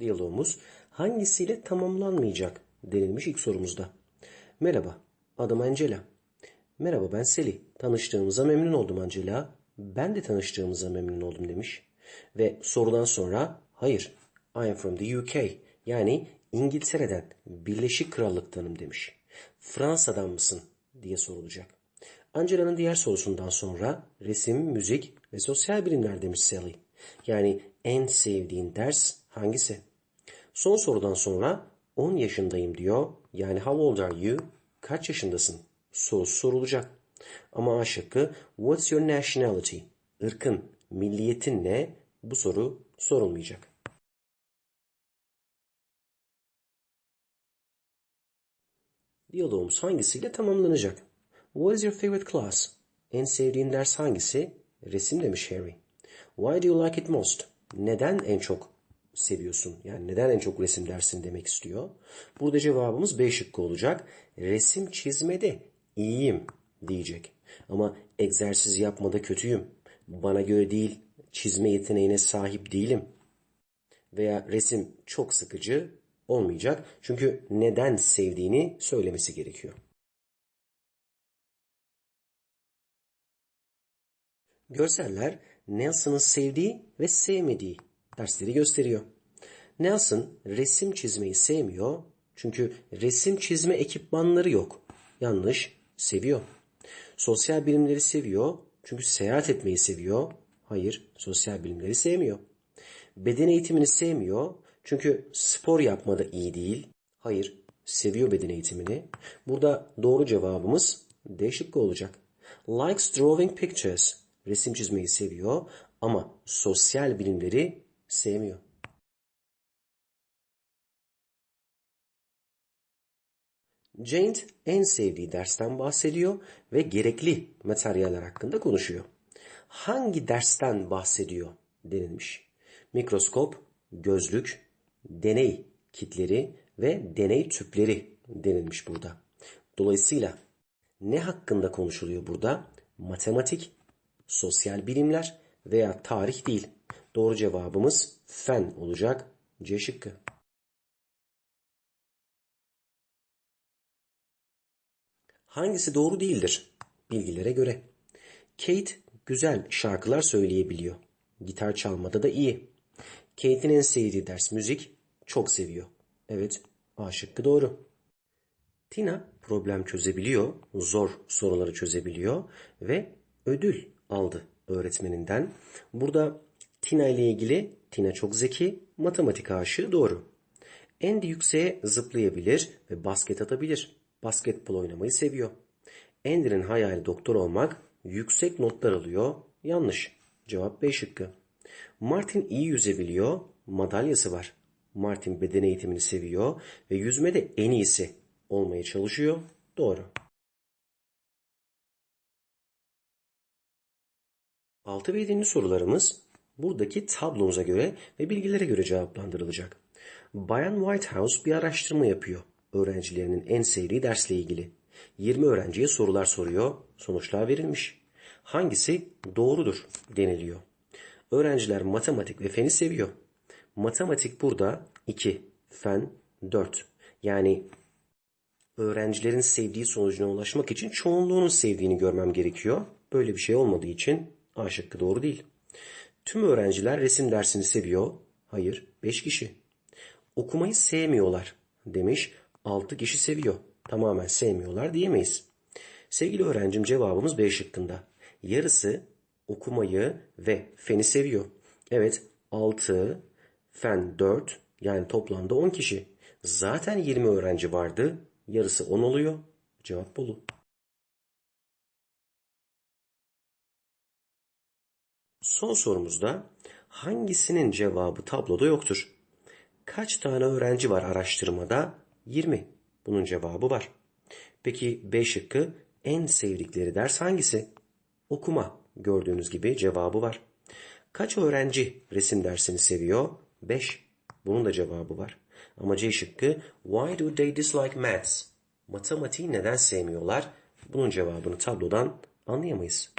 Diyalogumuz hangisiyle tamamlanmayacak denilmiş ilk sorumuzda. Merhaba, adım Angela. Merhaba ben Sally. Tanıştığımıza memnun oldum Angela. Ben de tanıştığımıza memnun oldum demiş. Ve sorudan sonra hayır, I am from the UK. Yani İngiltere'den, Birleşik Krallık'tanım demiş. Fransa'dan mısın diye sorulacak. Angela'nın diğer sorusundan sonra resim, müzik ve sosyal bilimler demiş Sally. Yani en sevdiğin ders hangisi? Son sorudan sonra 10 yaşındayım diyor. Yani how old are you? Kaç yaşındasın? Sorusu sorulacak. Ama A şıkkı what's your nationality? Irkın, milliyetin ne? Bu soru sorulmayacak. Diyalogumuz hangisiyle tamamlanacak? What is your favorite class? En sevdiğin ders hangisi? Resim demiş Harry. Why do you like it most? Neden en çok seviyorsun? Yani neden en çok resim dersini demek istiyor. Burada cevabımız B şıkkı olacak. Resim çizmede iyiyim diyecek. Ama egzersiz yapmada kötüyüm. Bana göre değil, çizme yeteneğine sahip değilim. Veya resim çok sıkıcı olmayacak. Çünkü neden sevdiğini söylemesi gerekiyor. Görseller Nelson'ın sevdiği ve sevmediği dersleri gösteriyor. Nelson resim çizmeyi sevmiyor çünkü resim çizme ekipmanları yok. Yanlış, seviyor. Sosyal bilimleri seviyor çünkü seyahat etmeyi seviyor. Hayır, sosyal bilimleri sevmiyor. Beden eğitimini sevmiyor çünkü spor yapmada iyi değil. Hayır, seviyor beden eğitimini. Burada doğru cevabımız D şıkkı olacak. Likes drawing pictures. Resim çizmeyi seviyor ama sosyal bilimleri sevmiyor. Jane en sevdiği dersten bahsediyor ve gerekli materyaller hakkında konuşuyor. Hangi dersten bahsediyor denilmiş. Mikroskop, gözlük, deney kitleri ve deney tüpleri denilmiş burada. Dolayısıyla ne hakkında konuşuluyor burada? Matematik, sosyal bilimler veya tarih değil. Doğru cevabımız fen olacak. C şıkkı. Hangisi doğru değildir? Bilgilere göre. Kate güzel şarkılar söyleyebiliyor. Gitar çalmada da iyi. Kate'in en sevdiği ders müzik. Çok seviyor. Evet, A şıkkı doğru. Tina problem çözebiliyor, zor soruları çözebiliyor ve ödül aldı öğretmeninden. Burada Tina ile ilgili Tina çok zeki, matematik aşığı doğru. Andy yükseğe zıplayabilir ve basket atabilir. Basketbol oynamayı seviyor. Andy'nin hayali doktor olmak, yüksek notlar alıyor. Yanlış. Cevap B şıkkı. Martin iyi yüzebiliyor, madalyası var. Martin beden eğitimini seviyor ve yüzmede en iyisi olmaya çalışıyor. Doğru. 6 ve 7. sorularımız buradaki tablomuza göre ve bilgilere göre cevaplandırılacak. Bayan Whitehouse bir araştırma yapıyor öğrencilerinin en sevdiği dersle ilgili. 20 öğrenciye sorular soruyor, sonuçlar verilmiş. Hangisi doğrudur deniliyor. Öğrenciler matematik ve feni seviyor. Matematik burada 2, fen 4. Yani öğrencilerin sevdiği sonucuna ulaşmak için çoğunluğunun sevdiğini görmem gerekiyor. Böyle bir şey olmadığı için A şıkkı doğru değil. Tüm öğrenciler resim dersini seviyor. Hayır, 5 kişi. Okumayı sevmiyorlar demiş. 6 kişi seviyor. Tamamen sevmiyorlar diyemeyiz. Sevgili öğrencim cevabımız B şıkkında. Yarısı okumayı ve feni seviyor. Evet 6, fen 4 yani toplamda 10 kişi. Zaten 20 öğrenci vardı. Yarısı 10 oluyor. Cevap Bolu. Son sorumuzda hangisinin cevabı tabloda yoktur? Kaç tane öğrenci var araştırmada? 20. Bunun cevabı var. Peki B şıkkı en sevdikleri ders hangisi? Okuma. Gördüğünüz gibi cevabı var. Kaç öğrenci resim dersini seviyor? 5. Bunun da cevabı var. Ama C şıkkı Why do they dislike maths? Matematiği neden sevmiyorlar? Bunun cevabını tablodan anlayamayız.